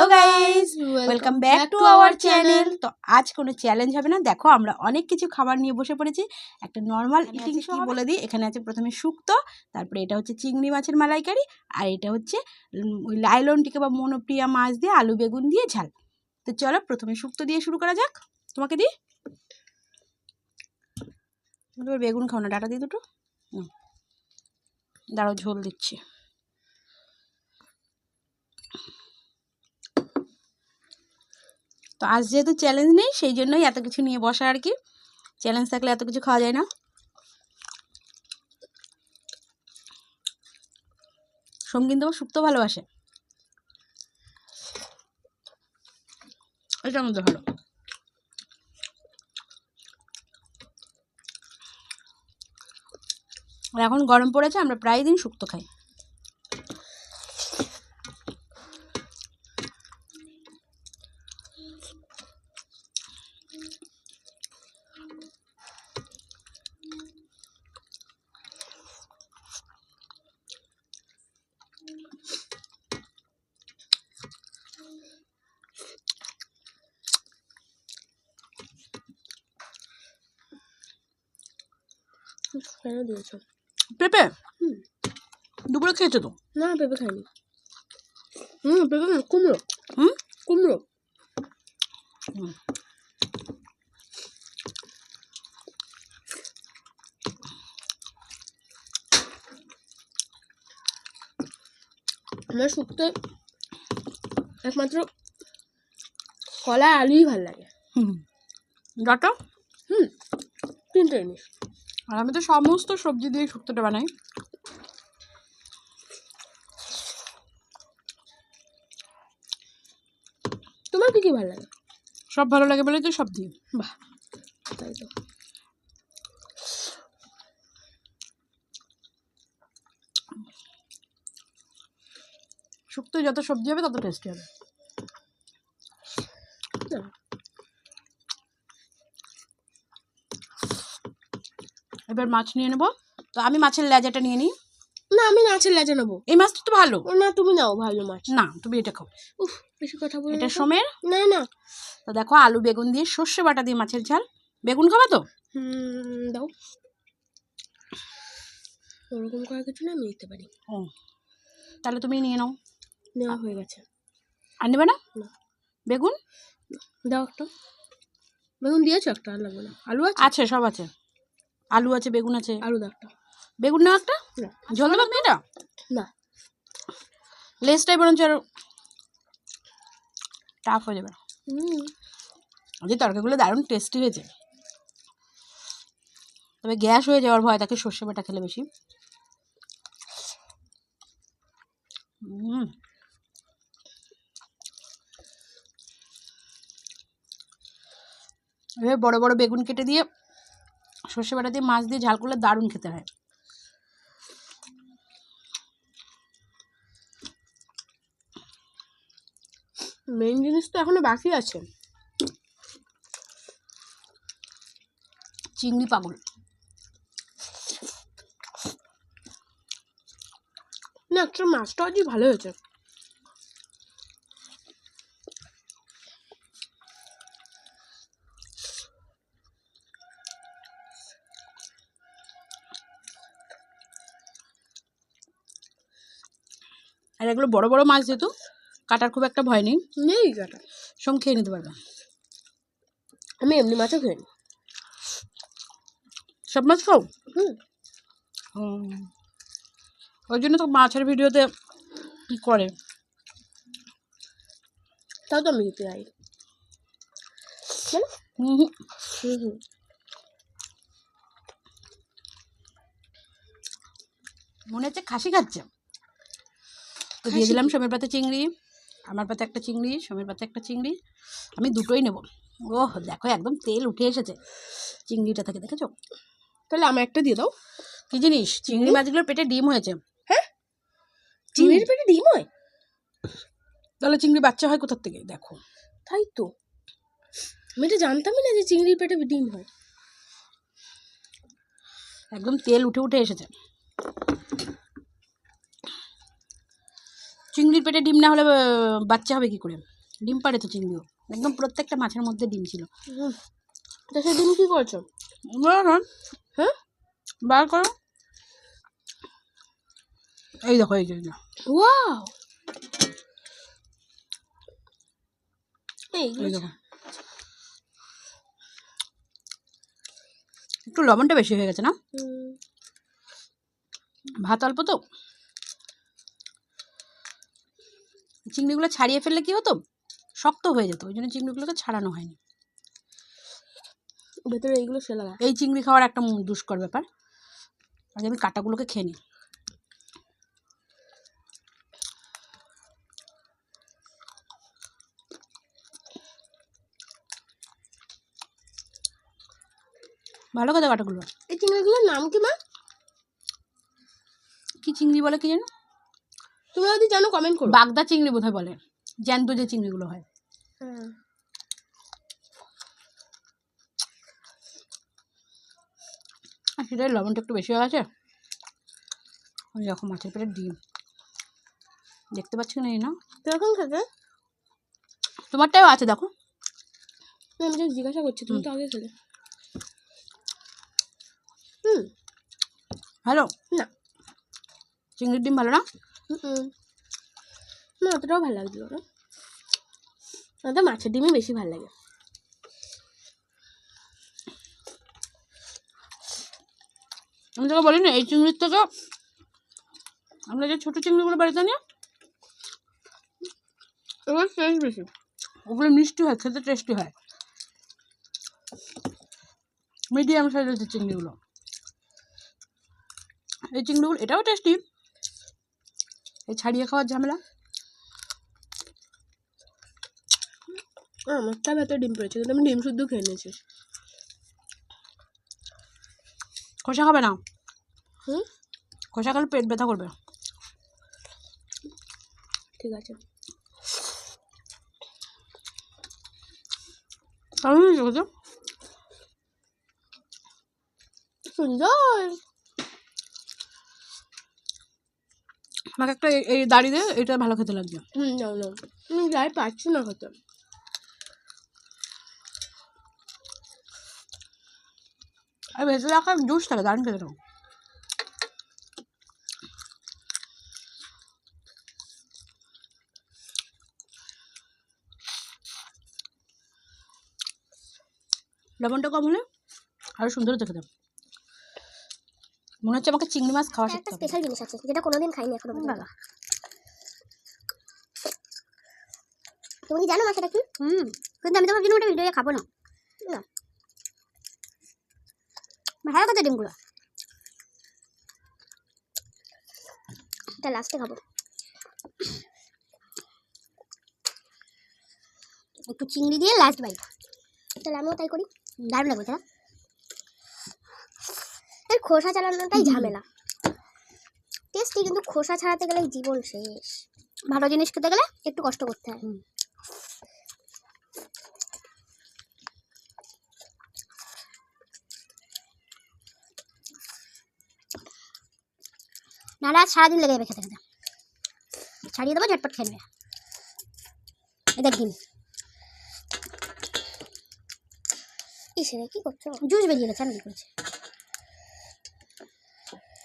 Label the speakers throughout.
Speaker 1: Hello guys welcome back to our channel তো আজ কোনো চ্যালেঞ্জ হবে না। দেখো আমরা অনেক কিছু খাবার নিয়ে বসে পড়েছি। একটা নর্মাল ইটিং শো বলে দিই? এখানে আছে প্রথমে শুক্তো তারপরে এটা হচ্ছে চিংড়ি মাছের মালাইকারি আর এটা হচ্ছে ওই লাইলন টিকা বা মনোপ্রিয়া মাছ দিয়ে আলু বেগুন দিয়ে ঝাল। তো চলো প্রথমে শুক্তো দিয়ে শুরু করা যাক। তোমাকে দিই? বেগুন খাও না ডাটা দিয়ে দুটো। দাঁড়াও ঝোল দিচ্ছি। তো আজ যেহেতু চ্যালেঞ্জ নেই, সেই জন্যই এত কিছু নিয়ে বসা আর কি। চ্যালেঞ্জ থাকলে এত কিছু খাওয়া যায় না। সোম কিন্তু আবার শুক্তো ভালোবাসে। এটার মধ্যে ভালো। এখন গরম পড়েছে, আমরা প্রায় দিন শুক্তো খাই।
Speaker 2: কেন দিয়েছ।
Speaker 1: পেঁপে?
Speaker 2: হুম।
Speaker 1: দুপুরে খেয়েছো তো?
Speaker 2: না পেঁপে খাইনি। হুম পেঁপে না কুমড়ো।
Speaker 1: হুম?
Speaker 2: কুমড়ো।
Speaker 1: হুম।
Speaker 2: আমার শুক্তো একমাত্র কলা আলুই ভালো লাগে।
Speaker 1: হুম। ডাটা?
Speaker 2: হুম। তিনটে জিনিস
Speaker 1: আর আমি তো সমস্ত সবজি দিয়ে শুক্তোটা বানাই।
Speaker 2: তোমার কি কি ভালো লাগে?
Speaker 1: সব ভালো লাগে বলে তো সব দিই।
Speaker 2: বাহ। তাই তো।
Speaker 1: শুক্তো যত সবজি হবে তত টেস্টি হবে
Speaker 2: না,
Speaker 1: এবার মাছ নিয়ে নেব। তো আমি মাছের লেজাটা নিয়ে নিই।
Speaker 2: না আমি নাচের লাজে নেব।
Speaker 1: এই মাছটা তো ভালো।
Speaker 2: না তুমি নাও ভালো মাছ।
Speaker 1: না তুমি এটা খাও।
Speaker 2: উফ বেশি কথা বলে
Speaker 1: এটা। সোমের?
Speaker 2: না না।
Speaker 1: তো দেখো আলু বেগুন দিয়ে সর্ষে বাটা দিয়ে মাছের ঝাল। বেগুন খাবা তো?
Speaker 2: দাও। ওরকম করার কিছু না আমি নিতে পারি।
Speaker 1: ও তাহলে তুমি নিয়ে নাও।
Speaker 2: নেওয়া হয়ে গেছে।
Speaker 1: আর নেবে না?
Speaker 2: না।
Speaker 1: বেগুন?
Speaker 2: দাও একটা। বেগুন দিয়েছ একটা আর লাগবে না। আলু আছে?
Speaker 1: আছে সব আছে। আলু আছে বেগুন আছে।
Speaker 2: আলু দাও একটা।
Speaker 1: বেগুন নাও একটা? ঝোল দেবে এটা
Speaker 2: না।
Speaker 1: লেসটাই বরঞ্চ আরও টাফ হয়ে যাবে। যে তরকারিগুলো দারুণ টেস্টি হয়েছে। তবে গ্যাস হয়ে যাওয়ার ভয় তাকে সর্ষে বাটা খেলে বেশি। হুম। এভাবে বড় বড় বেগুন কেটে দিয়ে সর্ষে বাটা দিয়ে মাছ দিয়ে ঝাল করলে দারুণ খেতে হয়।
Speaker 2: মেইন জিনিস তো এখনও বাকি আছে।
Speaker 1: চিংড়ি পাগল।
Speaker 2: না একটা মাছটা আজই ভালো হয়েছে।
Speaker 1: আর এগুলো বড় বড় মাছ যেহেতু কাটার খুব একটা ভয় নেই।
Speaker 2: নেই কাটা।
Speaker 1: সঙ্গে খেয়ে নিতে পারবে।
Speaker 2: আমি এমনি মাছও খেয়ে নি।
Speaker 1: সব মাছ খাও?
Speaker 2: হুম।
Speaker 1: ওই জন্য তো মাছের ভিডিওতে করে?
Speaker 2: তাও তো আমি খেতে
Speaker 1: হুম। হুম
Speaker 2: হুম।
Speaker 1: মনে হচ্ছে খাসি খাচ্ছে। তো দিয়ে দিলাম সোমের পাতে চিংড়ি আমার পাতে একটা চিংড়ি সোমের পাতে একটা চিংড়ি। আমি দুটোই নেব। ওহ দেখো একদম তেল উঠে এসেছে চিংড়িটা থেকে দেখেছ?
Speaker 2: তাহলে আমার একটা দিয়ে দাও।
Speaker 1: কি জিনিস? চিংড়ি মাছগুলোর পেটে ডিম হয়েছে।
Speaker 2: হ্যাঁ? চিংড়ির পেটে ডিম হয়?
Speaker 1: তাহলে চিংড়ি বাচ্চা হয় কোথার থেকে? দেখো।
Speaker 2: তাই তো। আমি এটা জানতামই না যে চিংড়ির পেটে ডিম হয়।
Speaker 1: একদম তেল উঠে উঠে এসেছে। চিংড়ির পেটে ডিম না হলে বাচ্চা হবে কি করে? ডিম পারে তো চিংড়িও। একদম প্রত্যেকটা মাছের মধ্যে ডিম ছিল।
Speaker 2: তা সেদিন কি করছ? হ্যাঁ?
Speaker 1: বার করো। এই দেখো এই জন্য
Speaker 2: ওয়াও!
Speaker 1: এই দেখো। একটু লবণটা বেশি হয়ে গেছে না? ভাত অল্প তো? চিংড়িগুলো ছাড়িয়ে ফেললে কি হতো? শক্ত হয়ে যেত। ওই জন্য চিংড়িগুলোকে ছাড়ানো হয়নি।
Speaker 2: ভেতরে এইগুলো সে লাগা
Speaker 1: এই চিংড়ি খাওয়ার একটা দুষ্কর ব্যাপার। আগে আমি কাটাগুলোকে খেয়ে নিই। ভালো কথা কাটাগুলো।
Speaker 2: এই চিংড়িগুলোর নাম কি মা?
Speaker 1: কি চিংড়ি বলে কি জানো?
Speaker 2: তোমরা যদি জানো কমেন্ট করো।
Speaker 1: বাগদা চিংড়ি বোধহয় বলে জ্যান্ত যে চিংড়িগুলো হয়। সেটাই লবণটা একটু বেশি হয়ে গেছে। ওই রকম মাছের পেটের ডিম। দেখতে পাচ্ছি না এই না?
Speaker 2: কীরকম খেতে
Speaker 1: তোমারটাও আছে দেখো।
Speaker 2: আমি just জিজ্ঞাসা করছি তুমি তো আগে খেলে। হুম।
Speaker 1: ভালো
Speaker 2: না।
Speaker 1: চিংড়ির ডিম ভালো না?
Speaker 2: না, অতটাও ভালো লাগছিল না। আমার তো মাছের ডিমই বেশি ভালো লাগে।
Speaker 1: আমি তোকে বলি না এই চিংড়ির থেকে আমরা যে ছোটো চিংড়িগুলো বাড়িতে নিয়ে
Speaker 2: শেষ বেশি।
Speaker 1: ওগুলো মিষ্টি হয়, খেতে টেস্টি হয়। মিডিয়াম সাইজের যে চিংড়িগুলো। এই চিংড়িগুলো, এটাও টেস্টি এই ছাড়িয়ে খাওয়ার ঝামেলা?
Speaker 2: আমার আমারটা ভেতরে ডিম পড়েছে কিন্তু আমি ডিম শুদ্ধ খেয়ে নিয়েছি।
Speaker 1: খোসা খাবে না?
Speaker 2: হুম?
Speaker 1: খোসা খেলে পেট ব্যথা করবে।
Speaker 2: ঠিক আছে? সুন্দর
Speaker 1: আমাকে একটা এই- দাড়ি দিয়ে এটা ভালো খেতে লাগছে।
Speaker 2: হুম না না আমি যাই পারছি না খেতে।
Speaker 1: আর ভেতরে রাখা জুস থাকে দারুণ খেতে থাকো লবণটা কম হলে আরও সুন্দর হতে খেতে মনে হচ্ছে আমাকে চিংড়ি মাছ খাওয়া
Speaker 3: একটা স্পেশাল জিনিস আছে যেটা কোনোদিন খাইনি এখনও
Speaker 1: বাবা
Speaker 3: তুমি কি জানো না সেটা কি?
Speaker 1: হুম।
Speaker 3: কিন্তু আমি তোমার ভাবছিলাম ওটা ভিডিও খাব না। ভালো কথা ডিমগুলো? এটা লাস্টে খাব। একটু চিংড়ি দিয়ে লাস্ট বাইট তাহলে আমিও তাই করি। দারুণ লাগবে? এর খোসা চালানোটাই ঝামেলা। টেস্টি কিন্তু খোসা ছাড়াতে গেলে জীবন শেষ। ভালো জিনিস খেতে গেলে একটু কষ্ট করতে হয়। নাহলে সারাদিন লেগে যাবে খেতে খেতে। ছাড়িয়ে দেবো ঝটপট খেয়ে নেবে। দেখ ডিম। ইসে কি করছ? জুস বেরিয়ে গেছে আমি কি করছি?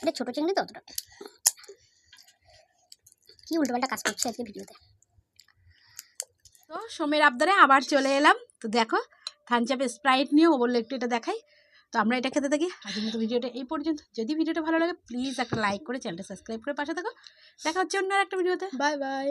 Speaker 3: এটা ছোটো চিংড়ি তো অতটা। কি উল্টোপাল্টা কাজ করছে আজকে ভিডিওতে?
Speaker 1: তো সোমের আবদারে আবার চলে এলাম। তো দেখো থানচাপে স্প্রাইট নিয়ে ও বলল একটু এটা দেখাই। তো আমরা এটা খেতে থাকি। আজকের মতো ভিডিওটা এই পর্যন্ত। যদি ভিডিওটা ভালো লাগে প্লিজ একটা লাইক করে চ্যানেলটা সাবস্ক্রাইব করে পাশে থাকো। দেখা হচ্ছে অন্য আর একটা ভিডিওতে।
Speaker 2: Bye bye